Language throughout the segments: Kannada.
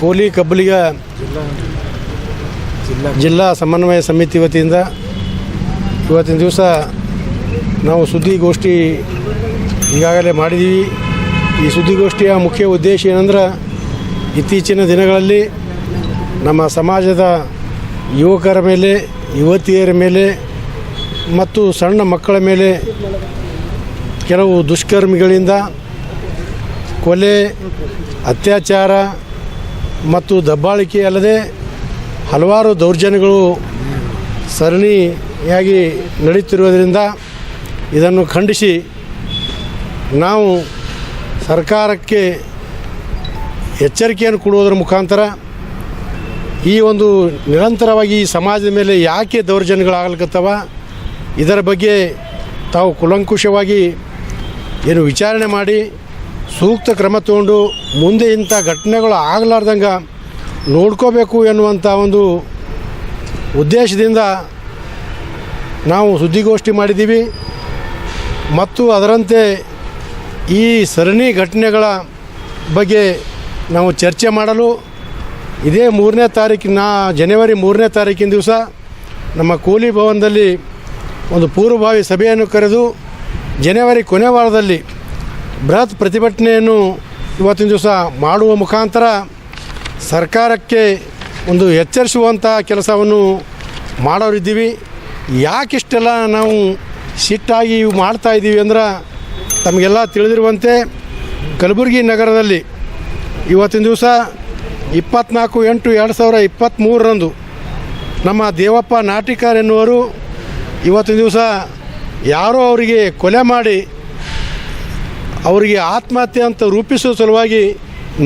ಕೋಲಿ ಕಬ್ಬಲಿಗ ಜಿಲ್ಲಾ ಸಮನ್ವಯ ಸಮಿತಿ ವತಿಯಿಂದ ಇವತ್ತಿನ ದಿವಸ ನಾವು ಸುದ್ದಿಗೋಷ್ಠಿ ಈಗಾಗಲೇ ಮಾಡಿದ್ದೀವಿ. ಈ ಸುದ್ದಿಗೋಷ್ಠಿಯ ಮುಖ್ಯ ಉದ್ದೇಶ ಏನಂದ್ರೆ ಇತ್ತೀಚಿನ ದಿನಗಳಲ್ಲಿ ನಮ್ಮ ಸಮಾಜದ ಯುವಕರ ಮೇಲೆ, ಯುವತಿಯರ ಮೇಲೆ ಮತ್ತು ಸಣ್ಣ ಮಕ್ಕಳ ಮೇಲೆ ಕೆಲವು ದುಷ್ಕರ್ಮಿಗಳಿಂದ ಕೊಲೆ, ಅತ್ಯಾಚಾರ ಮತ್ತು ದಬ್ಬಾಳಿಕೆ ಅಲ್ಲದೆ ಹಲವಾರು ದೌರ್ಜನ್ಯಗಳು ಸರಣಿಯಾಗಿ ನಡೆಯುತ್ತಿರುವುದರಿಂದ ಇದನ್ನು ಖಂಡಿಸಿ ನಾವು ಸರ್ಕಾರಕ್ಕೆ ಎಚ್ಚರಿಕೆಯನ್ನು ಕೊಡುವುದರ ಮುಖಾಂತರ ಈ ಒಂದು ನಿರಂತರವಾಗಿ ಈ ಸಮಾಜದ ಮೇಲೆ ಯಾಕೆ ದೌರ್ಜನ್ಯಗಳಾಗಲಿಕತ್ತವ, ಇದರ ಬಗ್ಗೆ ತಾವು ಕುಲಂಕುಷವಾಗಿ ಏನು ವಿಚಾರಣೆ ಮಾಡಿ ಸೂಕ್ತ ಕ್ರಮ ತಗೊಂಡು ಮುಂದೆ ಇಂಥ ಘಟನೆಗಳು ಆಗಲಾರ್ದಂಗೆ ನೋಡ್ಕೋಬೇಕು ಎನ್ನುವಂಥ ಒಂದು ಉದ್ದೇಶದಿಂದ ನಾವು ಸುದ್ದಿಗೋಷ್ಠಿ ಮಾಡಿದ್ದೀವಿ. ಮತ್ತು ಅದರಂತೆ ಈ ಸರಣಿ ಘಟನೆಗಳ ಬಗ್ಗೆ ನಾವು ಚರ್ಚೆ ಮಾಡಲು ಇದೇ ಮೂರನೇ ತಾರೀಕಿನ ಜನವರಿ ಮೂರನೇ ತಾರೀಕಿನ ದಿವಸ ನಮ್ಮ ಕೂಲಿ ಭವನದಲ್ಲಿ ಒಂದು ಪೂರ್ವಭಾವಿ ಸಭೆಯನ್ನು ಕರೆದು ಜನವರಿ ಕೊನೆ ವಾರದಲ್ಲಿ ಬೃಹತ್ ಪ್ರತಿಭಟನೆಯನ್ನು ಇವತ್ತಿನ ದಿವಸ ಮಾಡುವ ಮುಖಾಂತರ ಸರ್ಕಾರಕ್ಕೆ ಒಂದು ಎಚ್ಚರಿಸುವಂಥ ಕೆಲಸವನ್ನು ಮಾಡೋರಿದ್ದೀವಿ. ಯಾಕಿಷ್ಟೆಲ್ಲ ನಾವು ಸಿಟ್ಟಾಗಿ ಮಾಡ್ತಾ ಇದ್ದೀವಿ ಅಂದ್ರೆ ತಮಗೆಲ್ಲ ತಿಳಿದಿರುವಂತೆ ಕಲಬುರಗಿ ನಗರದಲ್ಲಿ ಇವತ್ತಿನ ದಿವಸ ಇಪ್ಪತ್ನಾಲ್ಕು ಎಂಟು ಎರಡು ಸಾವಿರ ಇಪ್ಪತ್ತ್ಮೂರರಂದು ನಮ್ಮ ದೇವಪ್ಪ ನಾಟಿಕರ್ ಎನ್ನುವರು ಇವತ್ತಿನ ದಿವಸ ಯಾರೋ ಅವರಿಗೆ ಕೊಲೆ ಮಾಡಿ ಅವರಿಗೆ ಆತ್ಮಹತ್ಯೆ ಅಂತ ರೂಪಿಸುವ ಸಲುವಾಗಿ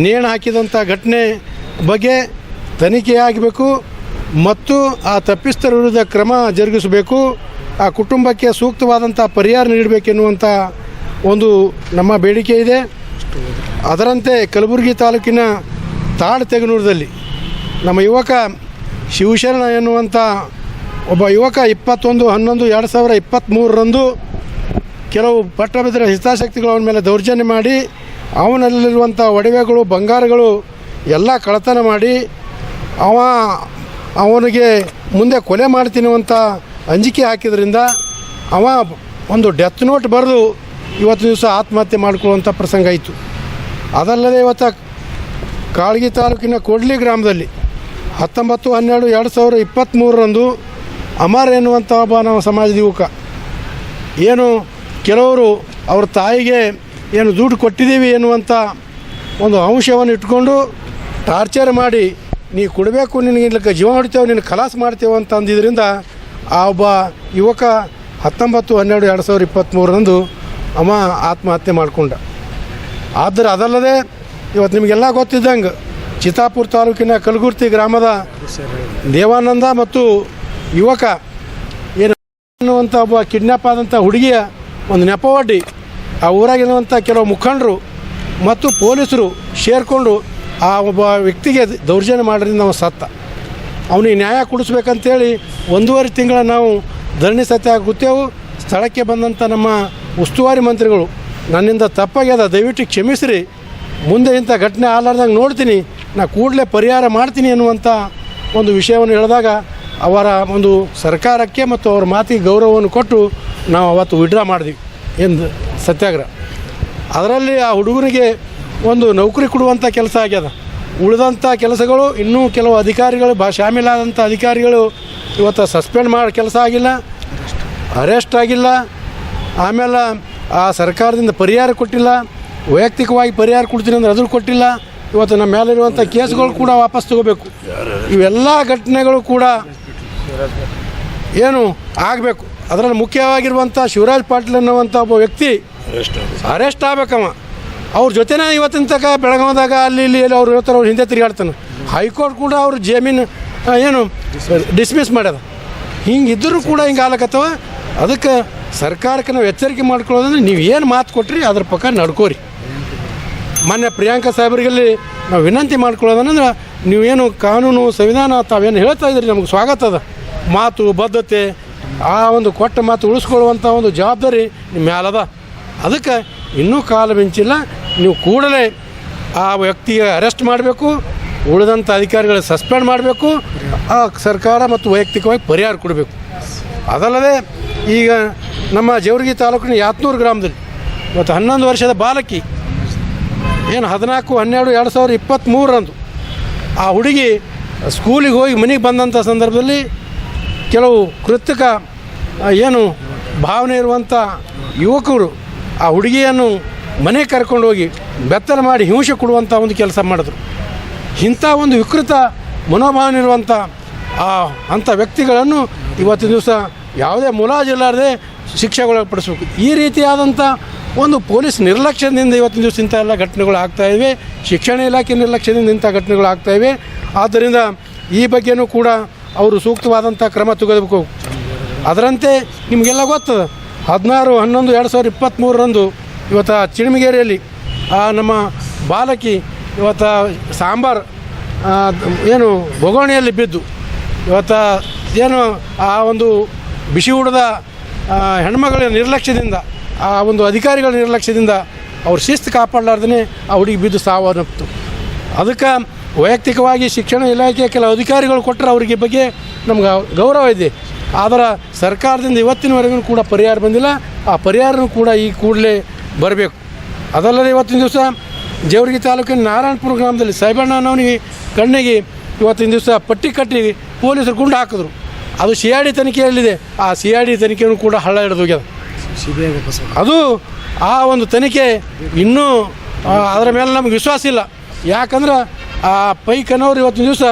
ನೇಣು ಹಾಕಿದಂಥ ಘಟನೆ ಬಗ್ಗೆ ತನಿಖೆ ಆಗಬೇಕು ಮತ್ತು ಆ ತಪ್ಪಿಸ್ಥರ ವಿರುದ್ಧ ಕ್ರಮ ಜರುಗಿಸಬೇಕು, ಆ ಕುಟುಂಬಕ್ಕೆ ಸೂಕ್ತವಾದಂಥ ಪರಿಹಾರ ನೀಡಬೇಕೆನ್ನುವಂಥ ಒಂದು ನಮ್ಮ ಬೇಡಿಕೆ ಇದೆ. ಅದರಂತೆ ಕಲಬುರಗಿ ತಾಲೂಕಿನ ತಾಳತೆಗನೂರದಲ್ಲಿ ನಮ್ಮ ಯುವಕ ಶಿವಶರಣ ಎನ್ನುವಂಥ ಒಬ್ಬ ಯುವಕ ಇಪ್ಪತ್ತೊಂದು, ಹನ್ನೊಂದು, ಎರಡು ಸಾವಿರ ಇಪ್ಪತ್ತ್ಮೂರರಂದು ಕೆಲವು ಪಟ್ಟಭದ್ರ ಹಿತಾಸಕ್ತಿಗಳು ಅವನ ಮೇಲೆ ದೌರ್ಜನ್ಯ ಮಾಡಿ ಅವನಲ್ಲಿರುವಂಥ ಒಡವೆಗಳು, ಬಂಗಾರಗಳು ಎಲ್ಲ ಕಳತನ ಮಾಡಿ, ಅವ, ಅವನಿಗೆ ಮುಂದೆ ಕೊಲೆ ಮಾಡ್ತೀನಿ ಅಂತ ಅಂಜಿಕೆ ಹಾಕಿದ್ರಿಂದ ಅವ ಒಂದು ಡೆತ್ ನೋಟ್ ಬರೆದು ಇವತ್ತು ದಿವಸ ಆತ್ಮಹತ್ಯೆ ಮಾಡಿಕೊಳ್ಳುವಂಥ ಪ್ರಸಂಗ ಆಯಿತು. ಅದಲ್ಲದೆ ಇವತ್ತು ಕಾಳಗಿ ತಾಲೂಕಿನ ಕೊಡ್ಲಿ ಗ್ರಾಮದಲ್ಲಿ ಹತ್ತೊಂಬತ್ತು, ಹನ್ನೆರಡು, ಎರಡು ಸಾವಿರ ಇಪ್ಪತ್ತ್ಮೂರರಂದು ಅಮರ್ ಎನ್ನುವಂಥ ಒಬ್ಬ ನಮ್ಮ ಸಮಾಜದ ಯುವಕ ಏನು ಕೆಲವರು ಅವ್ರ ತಾಯಿಗೆ ಏನು ದುಡ್ಡು ಕೊಟ್ಟಿದ್ದೀವಿ ಎನ್ನುವಂಥ ಒಂದು ಅಂಶವನ್ನು ಇಟ್ಕೊಂಡು ಟಾರ್ಚರ್ ಮಾಡಿ, ನೀ ಕೊಡಬೇಕು, ನಿನಗೆ ಜೀವ ಹೊಡಿತೇವೆ ನಿನ್ನ ಖಲಾಸ್ ಮಾಡ್ತೇವೆ ಅಂತ ಅಂದಿದ್ದರಿಂದ ಆ ಒಬ್ಬ ಯುವಕ ಹತ್ತೊಂಬತ್ತು, ಹನ್ನೆರಡು, ಎರಡು ಸಾವಿರದ ಇಪ್ಪತ್ತ್ಮೂರರಂದು ಅಮ್ಮ ಆತ್ಮಹತ್ಯೆ ಮಾಡಿಕೊಂಡ. ಆದರೆ ಅದಲ್ಲದೆ ಇವತ್ತು ನಿಮಗೆಲ್ಲ ಗೊತ್ತಿದ್ದಂಗೆ ಚಿತ್ತಾಪುರ ತಾಲೂಕಿನ ಕಲಗುರ್ತಿ ಗ್ರಾಮದ ದೇವಾನಂದ ಮತ್ತು ಯುವಕ ಏನು ಅನ್ನುವಂಥ ಒಬ್ಬ ಕಿಡ್ನಾಪ್ ಆದಂಥ ಹುಡುಗಿಯ ಒಂದು ನೆಪವಡ್ಡಿ ಆ ಊರಾಗಿರುವಂಥ ಕೆಲವು ಮುಖಂಡರು ಮತ್ತು ಪೊಲೀಸರು ಸೇರಿಕೊಂಡು ಆ ಒಬ್ಬ ವ್ಯಕ್ತಿಗೆ ದೌರ್ಜನ್ಯ ಮಾಡೋದ್ರಿಂದ ನಾವು ಸತ್ತ. ಅವನಿಗೆ ನ್ಯಾಯ ಕೊಡಿಸ್ಬೇಕಂತೇಳಿ ಒಂದೂವರೆ ತಿಂಗಳ ನಾವು ಧರಣಿ ಸತ್ಯ ಕೂತೇವು ಸ್ಥಳಕ್ಕೆ ಬಂದಂಥ ನಮ್ಮ ಉಸ್ತುವಾರಿ ಮಂತ್ರಿಗಳು, ನನ್ನಿಂದ ತಪ್ಪಾಗ್ಯದ, ದಯವಿಟ್ಟು ಕ್ಷಮಿಸ್ರಿ. ಮುಂದೆ ಇಂಥ ಘಟನೆ ಆಲಾರ್ದಂಗೆ ನೋಡ್ತೀನಿ. ನಾ ಕೂಡಲೇ ಪರಿಹಾರ ಮಾಡ್ತೀನಿ ಅನ್ನುವಂಥ ಒಂದು ವಿಷಯವನ್ನು ಹೇಳಿದಾಗ ಅವರ ಒಂದು ಸರ್ಕಾರಕ್ಕೆ ಮತ್ತು ಅವರ ಮಾತಿಗೆ ಗೌರವವನ್ನು ಕೊಟ್ಟು ನಾವು ಅವತ್ತು ವಿಡ್ರಾ ಮಾಡಿದ್ವಿ ಎಂದು ಸತ್ಯಾಗ್ರಹ. ಅದರಲ್ಲಿ ಆ ಹುಡುಗನಿಗೆ ಒಂದು ನೌಕರಿ ಕೊಡುವಂಥ ಕೆಲಸ ಆಗ್ಯದ. ಉಳಿದಂಥ ಕೆಲಸಗಳು, ಇನ್ನೂ ಕೆಲವು ಅಧಿಕಾರಿಗಳು, ಬಾ ಶಾಮೀಲಾದಂಥ ಅಧಿಕಾರಿಗಳು ಇವತ್ತು ಸಸ್ಪೆಂಡ್ ಮಾಡೋ ಕೆಲಸ ಆಗಿಲ್ಲ ಅರೆಸ್ಟ್ ಆಗಿಲ್ಲ. ಆಮೇಲೆ ಆ ಸರ್ಕಾರದಿಂದ ಪರಿಹಾರ ಕೊಟ್ಟಿಲ್ಲ, ವೈಯಕ್ತಿಕವಾಗಿ ಪರಿಹಾರ ಕೊಡ್ತೀನಿ ಅಂದ್ರೆ ಅದ್ರ ಕೊಟ್ಟಿಲ್ಲ. ಇವತ್ತು ನಮ್ಮ ಮೇಲಿರುವಂಥ ಕೇಸ್ಗಳು ಕೂಡ ವಾಪಸ್ ತಗೋಬೇಕು. ಇವೆಲ್ಲ ಘಟನೆಗಳು ಕೂಡ ಏನು ಆಗಬೇಕು. ಅದರಲ್ಲಿ ಮುಖ್ಯವಾಗಿರುವಂಥ ಶಿವರಾಜ್ ಪಾಟೀಲ್ ಅನ್ನುವಂಥ ಒಬ್ಬ ವ್ಯಕ್ತಿ ಅರೆಸ್ಟ್ ಆಗ್ಬೇಕವ. ಅವ್ರ ಜೊತೆನೇ ಇವತ್ತಿನ ತನಕ ಬೆಳಗಾವದಾಗ ಅಲ್ಲಿ ಇಲ್ಲಿ ಎಲ್ಲಿ ಅವ್ರು ಹೇಳ್ತಾರೆ ಅವ್ರು ಹಿಂದೆ ತಿರುಗಾಡ್ತಾನೆ ಹೈಕೋರ್ಟ್ ಕೂಡ ಅವ್ರು ಜಮೀನು ಏನು ಡಿಸ್ಮಿಸ್ ಮಾಡ್ಯದ ಹಿಂಗಿದ್ದರೂ ಕೂಡ ಹಿಂಗೆ ಆಗ್ಲಕತ್ತವ. ಅದಕ್ಕೆ ಸರ್ಕಾರಕ್ಕೆ ನಾವು ಎಚ್ಚರಿಕೆ ಮಾಡ್ಕೊಳ್ಳೋದಂದ್ರೆ ನೀವು ಏನು ಮಾತು ಕೊಟ್ರಿ ಅದ್ರ ಪಕ್ಕ ನಡ್ಕೋರಿ. ಮೊನ್ನೆ ಪ್ರಿಯಾಂಕಾ ಸಾಹೇಬರಿಗಲ್ಲಿ ನಾವು ವಿನಂತಿ ಮಾಡ್ಕೊಳ್ಳೋದಂದ್ರೆ ನೀವೇನು ಕಾನೂನು ಸಂವಿಧಾನ ತಾವೇನು ಹೇಳ್ತಾ ಇದ್ರಿ ನಮಗೆ ಸ್ವಾಗತ ಅದ. ಮಾತು ಬದ್ಧತೆ ಆ ಒಂದು ಕೊಟ್ಟ ಮಾತು ಉಳಿಸ್ಕೊಳ್ಳುವಂಥ ಒಂದು ಜವಾಬ್ದಾರಿ ನಿಮ್ಮ ಮ್ಯಾಲದ. ಅದಕ್ಕೆ ಇನ್ನೂ ಕಾಲ ಮಿಂಚಿಲ್ಲ. ನೀವು ಕೂಡಲೇ ಆ ವ್ಯಕ್ತಿಗೆ ಅರೆಸ್ಟ್ ಮಾಡಬೇಕು. ಉಳಿದಂಥ ಅಧಿಕಾರಿಗಳು ಸಸ್ಪೆಂಡ್ ಮಾಡಬೇಕು. ಆ ಸರ್ಕಾರ ಮತ್ತು ವೈಯಕ್ತಿಕವಾಗಿ ಪರಿಹಾರ ಕೊಡಬೇಕು. ಅದಲ್ಲದೆ ಈಗ ನಮ್ಮ ಜೇವರ್ಗಿ ತಾಲೂಕಿನ ಯಾತ್ನೂರು ಗ್ರಾಮದಲ್ಲಿ ಇವತ್ತು ಹನ್ನೊಂದು ವರ್ಷದ ಬಾಲಕಿ ಏನು ಹದಿನಾಲ್ಕು, ಹನ್ನೆರಡು, ಎರಡು ಸಾವಿರದ ಇಪ್ಪತ್ತ್ಮೂರರಂದು ಆ ಹುಡುಗಿ ಸ್ಕೂಲಿಗೆ ಹೋಗಿ ಮನೆಗೆ ಬಂದಂಥ ಸಂದರ್ಭದಲ್ಲಿ ಕೆಲವು ಕೃತಕ ಏನು ಭಾವನೆ ಇರುವಂಥ ಯುವಕರು ಆ ಹುಡುಗಿಯನ್ನು ಮನೆ ಕರ್ಕೊಂಡೋಗಿ ಬೆತ್ತಲ ಮಾಡಿ ಹಿಂಸೆ ಕೊಡುವಂಥ ಒಂದು ಕೆಲಸ ಮಾಡಿದ್ರು. ಇಂಥ ಒಂದು ವಿಕೃತ ಮನೋಭಾವನೆ ಇರುವಂಥ ಆ, ಅಂಥ ವ್ಯಕ್ತಿಗಳನ್ನು ಇವತ್ತಿನ ದಿವಸ ಯಾವುದೇ ಮುಲಾಜಿಲ್ಲಾರದೆ ಶಿಕ್ಷೆಗೊಳಪಡಿಸ್ಬೇಕು. ಈ ರೀತಿಯಾದಂಥ ಒಂದು ಪೊಲೀಸ್ ನಿರ್ಲಕ್ಷ್ಯದಿಂದ ಇವತ್ತಿನ ದಿವಸ ಇಂಥ ಎಲ್ಲ ಘಟನೆಗಳು ಆಗ್ತಾ ಇವೆ. ಶಿಕ್ಷಣ ಇಲಾಖೆ ನಿರ್ಲಕ್ಷ್ಯದಿಂದ ಇಂಥ ಘಟನೆಗಳು ಆಗ್ತಾ ಇವೆ. ಆದ್ದರಿಂದ ಈ ಬಗ್ಗೆನೂ ಕೂಡ ಅವರು ಸೂಕ್ತವಾದಂಥ ಕ್ರಮ ತೆಗೆದುಬೇಕು ಅದರಂತೆ ನಿಮಗೆಲ್ಲ ಗೊತ್ತದ, ಹದಿನಾರು, ಹನ್ನೊಂದು, ಎರಡು ಸಾವಿರದ ಇಪ್ಪತ್ತ್ಮೂರರಂದು ಇವತ್ತು ಚಿಣಮಗೇರಿಯಲ್ಲಿ ನಮ್ಮ ಬಾಲಕಿ ಇವತ್ತು ಸಾಂಬಾರು ಏನು ಬೊಗೋಣಿಯಲ್ಲಿ ಬಿದ್ದು, ಇವತ್ತು ಏನು ಆ ಒಂದು ಬಿಸಿ ಹುಡದ ಹೆಣ್ಮಗಳ ನಿರ್ಲಕ್ಷ್ಯದಿಂದ, ಆ ಒಂದು ಅಧಿಕಾರಿಗಳ ನಿರ್ಲಕ್ಷ್ಯದಿಂದ ಅವ್ರ ಶಿಸ್ತು ಕಾಪಾಡಲಾರ್ದೇ ಆ ಹುಡುಗಿ ಬಿದ್ದು ಸಾವನ್ನಪ್ತು ಅದಕ್ಕೆ ವೈಯಕ್ತಿಕವಾಗಿ ಶಿಕ್ಷಣ ಇಲಾಖೆಯ ಕೆಲವು ಅಧಿಕಾರಿಗಳು ಕೊಟ್ಟರೆ ಅವರಿಗೆ ಬಗ್ಗೆ ನಮ್ಗೆ ಗೌರವ ಇದೆ. ಆದರೆ ಸರ್ಕಾರದಿಂದ ಇವತ್ತಿನವರೆಗೂ ಕೂಡ ಪರಿಹಾರ ಬಂದಿಲ್ಲ. ಆ ಪರಿಹಾರನೂ ಕೂಡ ಈ ಕೂಡಲೇ ಬರಬೇಕು. ಅದಲ್ಲದೆ ಇವತ್ತಿನ ದಿವಸ ಜೇವರ್ಗಿ ತಾಲೂಕಿನ ನಾರಾಯಣಪುರ ಗ್ರಾಮದಲ್ಲಿ ಸಾಹೇಬಣ್ಣನವನಿಗೆ ಕಣ್ಣಿಗೆ ಇವತ್ತಿನ ದಿವಸ ಪಟ್ಟಿ ಕಟ್ಟಿ ಪೊಲೀಸರು ಗುಂಡು ಹಾಕಿದ್ರು. ಅದು ಸಿ ಆರ್ ಡಿ ತನಿಖೆಯಲ್ಲಿದೆ. ಆ ಸಿ ಆರ್ ಡಿ ತನಿಖೆಯೂ ಕೂಡ ಹಳ್ಳ ಹಿಡಿದೋಗ್ಯದ ಅದು ಆ ಒಂದು ತನಿಖೆ ಇನ್ನೂ ಅದರ ಮೇಲೆ ನಮ್ಗೆ ವಿಶ್ವಾಸ ಇಲ್ಲ. ಯಾಕಂದ್ರೆ ಆ ಪೈಕನವರು ಇವತ್ತಿನ ದಿವಸ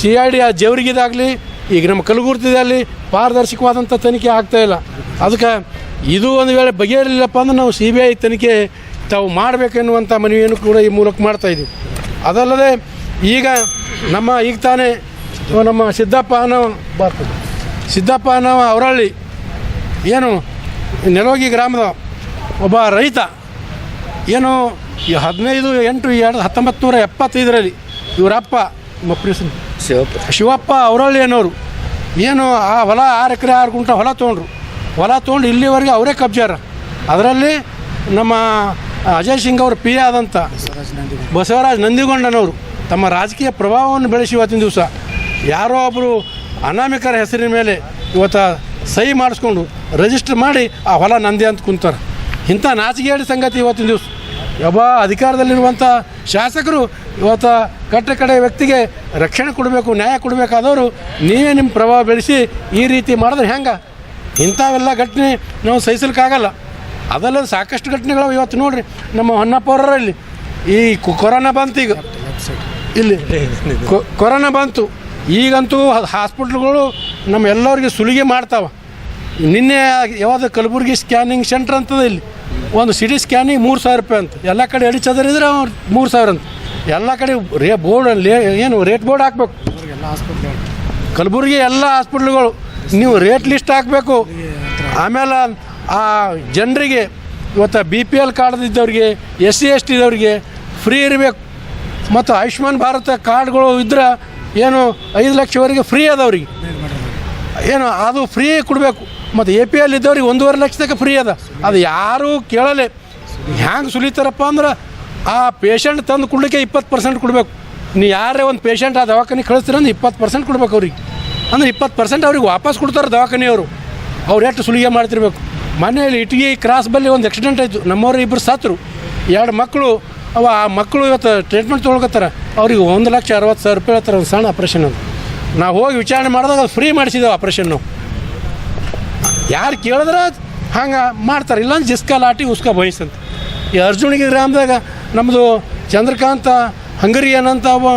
ಸಿ ಐ ಡಿ ಆ ಜವರಿಗಿದಾಗಲಿ, ಈಗ ನಮ್ಮ ಕಲಗುರ್ತಿದಲ್ಲಿ ಪಾರದರ್ಶಕವಾದಂಥ ತನಿಖೆ ಆಗ್ತಾ ಇಲ್ಲ. ಅದಕ್ಕೆ ಇದು ಒಂದು ವೇಳೆ ಬಗೆಹರಿಲಿಲ್ಲಪ್ಪ ಅಂದ್ರೆ ನಾವು ಸಿ ಬಿ ಐ ತನಿಖೆ ತಾವು ಮಾಡಬೇಕೆನ್ನುವಂಥ ಮನವಿಯನ್ನು ಕೂಡ ಈ ಮೂಲಕ ಮಾಡ್ತಾ ಇದ್ದೀವಿ. ಅದಲ್ಲದೆ ಈಗ ನಮ್ಮ ಈಗ ತಾನೇ ನಮ್ಮ ಸಿದ್ದಪ್ಪ ಅನ್ನೋ ಬರ್ತದೆ. ಸಿದ್ದಪ್ಪ ಅನ್ನೋ ಅವರಳ್ಳಿ ಏನು ನೆಲೋಗಿ ಗ್ರಾಮದ ಒಬ್ಬ ರೈತ, ಏನು ಈ ಹದಿನೈದು ಎಂಟು ಎರಡು ಹತ್ತೊಂಬತ್ತು ನೂರ ಎಪ್ಪತ್ತೈದರಲ್ಲಿ ಇವರಪ್ಪ ಮಪ್ರಿಸನ್ ಶಿವಪ್ಪ. ಶಿವಪ್ಪ ಅವರಲ್ಲಿ ಅನ್ನೋರು ಏನು ಆ ಹೊಲ ಆರು ಎಕರೆ ಆರು ಗುಂಟ ಹೊಲ ತೊಗೊಂಡ್ರು. ಹೊಲ ತೊಗೊಂಡು ಇಲ್ಲಿವರೆಗೆ ಅವರೇ ಕಬ್ಜಾರ. ಅದರಲ್ಲಿ ನಮ್ಮ ಅಜಯ್ ಸಿಂಗ್ ಅವರು ಪಿ ಆದಂಥ ಬಸವರಾಜ್ ನಂದಿಗೊಂಡನವರು ತಮ್ಮ ರಾಜಕೀಯ ಪ್ರಭಾವವನ್ನು ಬೆಳೆಸಿ ಇವತ್ತಿನ ದಿವಸ. ಯಾರೋ ಒಬ್ಬರು ಅನಾಮಿಕರ ಹೆಸರಿನ ಮೇಲೆ ಇವತ್ತು ಸಹಿ ಮಾಡಿಸ್ಕೊಂಡು ರಿಜಿಸ್ಟರ್ ಮಾಡಿ ಆ ಹೊಲ ನಂದಿ ಅಂತ ಕುಂತಾರೆ. ಇಂಥ ನಾಚಿಕೆಯಾಡಿ ಸಂಗತಿ ಇವತ್ತಿನ ದಿವಸ. ಯಾವ ಅಧಿಕಾರದಲ್ಲಿರುವಂಥ ಶಾಸಕರು ಇವತ್ತು ಕಟ್ಟ ಕಡೆ ವ್ಯಕ್ತಿಗೆ ರಕ್ಷಣೆ ಕೊಡಬೇಕು, ನ್ಯಾಯ ಕೊಡಬೇಕಾದವರು ನೀವೇ ನಿಮ್ಮ ಪ್ರಭಾವ ಬೆಳೆಸಿ ಈ ರೀತಿ ಮಾಡಿದ್ರೆ ಹೆಂಗೆ? ಇಂಥವೆಲ್ಲ ಘಟನೆ ನಾವು ಸಹಿಸಲಿಕ್ಕಾಗಲ್ಲ. ಅದಲ್ಲದೆ ಸಾಕಷ್ಟು ಘಟನೆಗಳು ಇವತ್ತು ನೋಡ್ರಿ, ನಮ್ಮ ಹೊನ್ನಪ್ಪರಲ್ಲಿ ಈ ಕೊರೋನಾ ಬಂತು ಈಗ. ಇಲ್ಲಿ ಕೊರೋನಾ ಬಂತು. ಈಗಂತೂ ಹಾಸ್ಪಿಟ್ಲ್ಗಳು ನಮ್ಮ ಎಲ್ಲರಿಗೆ ಸುಲಿಗೆ ಮಾಡ್ತಾವ. ನಿನ್ನೆ ಯಾವುದು ಕಲಬುರಗಿ ಸ್ಕ್ಯಾನಿಂಗ್ ಸೆಂಟ್ರ್ ಅಂತದ ಇಲ್ಲಿ. ಒಂದು ಸಿಟಿ ಸ್ಕ್ಯಾನಿಂಗ್ ಮೂರು ಸಾವಿರ ರೂಪಾಯಿ ಅಂತ. ಎಲ್ಲ ಕಡೆ ಎಡಿಚದ್ರ ಇದ್ರೆ ಅವ್ರು ಮೂರು ಸಾವಿರ ಅಂತ. ಎಲ್ಲ ಕಡೆ ರೇ ಬೋರ್ಡ್ ಏನು ರೇಟ್ ಬೋರ್ಡ್ ಹಾಕ್ಬೇಕು. ಕಲಬುರಗಿ ಎಲ್ಲ ಹಾಸ್ಪಿಟ್ಲ್ಗಳು ನೀವು ರೇಟ್ ಲಿಸ್ಟ್ ಹಾಕಬೇಕು. ಆಮೇಲೆ ಆ ಜನರಿಗೆ ಇವತ್ತು ಬಿ ಪಿ ಎಲ್ ಕಾರ್ಡ್ ಇದ್ದವ್ರಿಗೆ ಎಸ್ ಸಿ ಎಸ್ ಟಿ ಇದ್ದವ್ರಿಗೆ ಫ್ರೀ ಇರಬೇಕು. ಮತ್ತು ಆಯುಷ್ಮಾನ್ ಭಾರತ ಕಾರ್ಡ್ಗಳು ಇದ್ರೆ ಏನು ಐದು ಲಕ್ಷವರೆಗೆ ಫ್ರೀ ಅದವ್ರಿಗೆ ಏನು ಅದು ಫ್ರೀ ಕೊಡಬೇಕು. ಮತ್ತು ಎ ಪಿ ಎಲ್ ಇದ್ದವ್ರಿಗೆ ಒಂದೂವರೆ ಲಕ್ಷದಾಗ ಫ್ರೀ ಅದ. ಅದು ಯಾರೂ ಕೇಳಲೆ. ಹ್ಯಾಂಗೆ ಸುಲಿತಾರಪ್ಪ ಅಂದ್ರೆ ಆ ಪೇಷಂಟ್ ತಂದು ಕೊಡ್ಲಿಕ್ಕೆ ಇಪ್ಪತ್ತು ಪರ್ಸೆಂಟ್ ಕೊಡಬೇಕು. ನೀವು ಯಾರೇ ಒಂದು ಪೇಷಂಟ್ ಆ ದವಾಖಾನೆ ಕಳಿಸ್ತೀರ ಅಂದ್ರೆ ಇಪ್ಪತ್ತು ಪರ್ಸೆಂಟ್ ಕೊಡ್ಬೇಕು ಅವ್ರಿಗೆ. ಅಂದ್ರೆ ಇಪ್ಪತ್ತು ಪರ್ಸೆಂಟ್ ಅವ್ರಿಗೆ ವಾಪಸ್ ಕೊಡ್ತಾರೆ ದವಾಖಾನೆಯವರು. ಅವ್ರು ಎಷ್ಟು ಸುಲಿಗೆ ಮಾಡ್ತಿರ್ಬೇಕು. ಮನೆಯಲ್ಲಿ ಇಟ್ಗಿ ಕ್ರಾಸ್ ಬಲ್ಲಿ ಒಂದು ಆಕ್ಸಿಡೆಂಟ್ ಆಯಿತು. ನಮ್ಮವ್ರು ಇಬ್ಬರು ಸತ್ತರು ಎರಡು ಮಕ್ಕಳು ಅವ ಆ ಮಕ್ಕಳು ಇವತ್ತು ಟ್ರೀಟ್ಮೆಂಟ್ ತೊಗೊಳಕತ್ತಾರ. ಅವ್ರಿಗೆ ಒಂದು ಲಕ್ಷ ಅರವತ್ತು ಸಾವಿರ ರೂಪಾಯಿ ಹೇಳ್ತಾರೆ ಒಂದು ಸಣ್ಣ ಆಪ್ರೇಷನ್ ಅದು ನಾವು ಹೋಗಿ ವಿಚಾರಣೆ ಮಾಡಿದಾಗ ಅದು ಫ್ರೀ ಮಾಡಿಸಿದ್ದೇವೆ ಆಪ್ರೇಷನ್ನು ಯಾರು ಕೇಳಿದ್ರೆ ಹಂಗೆ ಮಾಡ್ತಾರೆ. ಇಲ್ಲಾಂದ್ರೆ ಜಿಸ್ಕಾ ಲಾಟಿ ಉಸ್ಕ ಬಯಸಂತ ಈ ಅರ್ಜುನಿಗೆ ಗ್ರಾಮದಾಗ ನಮ್ಮದು ಚಂದ್ರಕಾಂತ ಹಂಗರಿ ಅಂತ ಒಬ್ಬ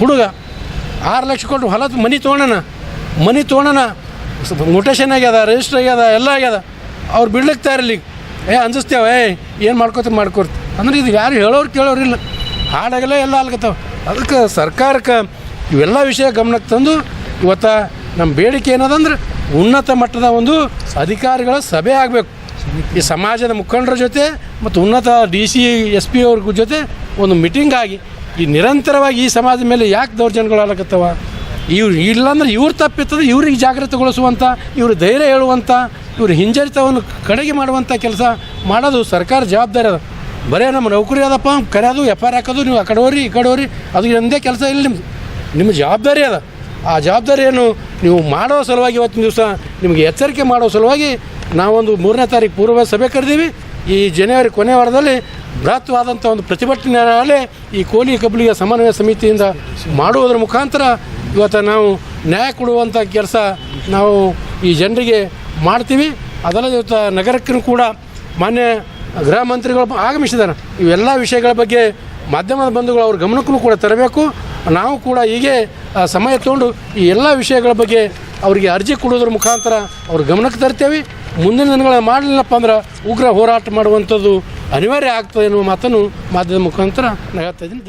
ಹುಡುಗ ಆರು ಲಕ್ಷ ಕೊಟ್ಟು ಹೊಲ ಮನೆ ತೊಗೊಳಣ ಮನೆ ತೊಗೊಳಣ ಮೊಟೇಷನ್ ಆಗ್ಯದ ರಿಜಿಸ್ಟರ್ ಆಗ್ಯದ, ಎಲ್ಲ ಆಗ್ಯದ. ಅವ್ರು ಬಿಡ್ಲಿಕ್ಕೆ ತಯಾರಿಲ್ಲ ಈಗ. ಏ ಅಂಜಿಸ್ತೇವೆ ಏ, ಏನು ಮಾಡ್ಕೋತ ಮಾಡ್ಕೊಡ್ತ ಅಂದ್ರೆ ಇದು ಯಾರು ಹೇಳೋರು ಕೇಳೋರು ಇಲ್ಲ. ಹಾಡಾಗಲೇ ಎಲ್ಲ ಅಲ್ಗತ್ತಾವ ಅದಕ್ಕೆ ಸರ್ಕಾರಕ್ಕೆ ಇವೆಲ್ಲ ವಿಷಯ ಗಮನಕ್ಕೆ ತಂದು ಇವತ್ತು ನಮ್ಮ ಬೇಡಿಕೆ ಏನದಂದ್ರೆ ಉನ್ನತ ಮಟ್ಟದ ಒಂದು ಅಧಿಕಾರಿಗಳ ಸಭೆ ಆಗಬೇಕು. ಈ ಸಮಾಜದ ಮುಖಂಡರ ಜೊತೆ ಮತ್ತು ಉನ್ನತ ಡಿ ಸಿ, ಎಸ್ ಪಿ ಅವ್ರ ಜೊತೆ ಒಂದು ಮೀಟಿಂಗ್ ಆಗಿ ಈ ನಿರಂತರವಾಗಿ ಈ ಸಮಾಜದ ಮೇಲೆ ಯಾಕೆ ದೌರ್ಜನ್ಯಗಳಾಗತ್ತವ ಇವ್ರು ಇಲ್ಲಾಂದ್ರೆ ಇವ್ರು ತಪ್ಪಿತ್ತದೆ ಇವ್ರಿಗೆ ಜಾಗೃತಗೊಳಿಸುವಂಥ ಇವ್ರ ಧೈರ್ಯ ಹೇಳುವಂಥ ಇವ್ರ ಹಿಂಜರಿತವನ್ನು ಕಡೆಗೆ ಮಾಡುವಂಥ ಕೆಲಸ ಮಾಡೋದು ಸರ್ಕಾರ ಜವಾಬ್ದಾರಿ ಅದ. ಬರೇ ನಮ್ಮ ನೌಕರಿ ಅದಪ್ಪ ಕರೆಯೋದು ಎಫ್ ಆರ್ ಹಾಕೋದು, ನೀವು ಆ ಕಡೆ ಹೋರಿ ಈ ಕಡೆ ಹೋರಿ ಅದು ಒಂದೇ ಕೆಲಸ ಇಲ್ಲ ನಿಮ್ಮ ನಿಮ್ಮ ಜವಾಬ್ದಾರಿ ಅದ. ಆ ಜವಾಬ್ದಾರಿಯನ್ನು ನೀವು ಮಾಡೋ ಸಲುವಾಗಿ ಇವತ್ತಿನ ದಿವಸ ನಿಮಗೆ ಎಚ್ಚರಿಕೆ ಮಾಡೋ ಸಲುವಾಗಿ ನಾವೊಂದು ಮೂರನೇ ತಾರೀಕು ಪೂರ್ವ ಸಭೆ ಕರೆದೀವಿ. ಈ ಜನವರಿ ಕೊನೆ ವಾರದಲ್ಲಿ ಬೃಹತ್ವಾದಂಥ ಒಂದು ಪ್ರತಿಭಟನೆ ಈ ಕೋಲಿ ಕಬ್ಲಿಗೆ ಸಮನ್ವಯ ಸಮಿತಿಯಿಂದ ಮಾಡುವುದರ ಮುಖಾಂತರ ಇವತ್ತು ನಾವು ನ್ಯಾಯ ಕೊಡುವಂಥ ಕೆಲಸ ನಾವು ಈ ಜನರಿಗೆ ಮಾಡ್ತೀವಿ. ಅದಲ್ಲದೆ ಇವತ್ತು ನಗರಕ್ಕೂ ಕೂಡ ಮಾನ್ಯ ಗೃಹ ಮಂತ್ರಿಗಳು ಆಗಮಿಸಿದ್ದಾರೆ. ಇವೆಲ್ಲ ವಿಷಯಗಳ ಬಗ್ಗೆ ಮಾಧ್ಯಮದ ಬಂಧುಗಳು ಅವ್ರ ಗಮನಕ್ಕೂ ಕೂಡ ತರಬೇಕು. ನಾವು ಕೂಡ ಹೀಗೆ ಸಮಯ ತಗೊಂಡು ಈ ಎಲ್ಲ ವಿಷಯಗಳ ಬಗ್ಗೆ ಅವರಿಗೆ ಅರ್ಜಿ ಕೊಡೋದ್ರ ಮುಖಾಂತರ ಅವ್ರ ಗಮನಕ್ಕೆ ತರ್ತೇವೆ. ಮುಂದಿನ ದಿನಗಳ ಮಾಡಲಿಲ್ಲಪ್ಪ ಅಂದ್ರೆ ಉಗ್ರ ಹೋರಾಟ ಮಾಡುವಂಥದ್ದು ಅನಿವಾರ್ಯ ಆಗ್ತದೆ ಎನ್ನುವ ಮಾತನ್ನು ಮಾಧ್ಯಮದ ಮುಖಾಂತರ ನಾನು ಹೇಳ್ತಾ ಇದ್ದೀನಿ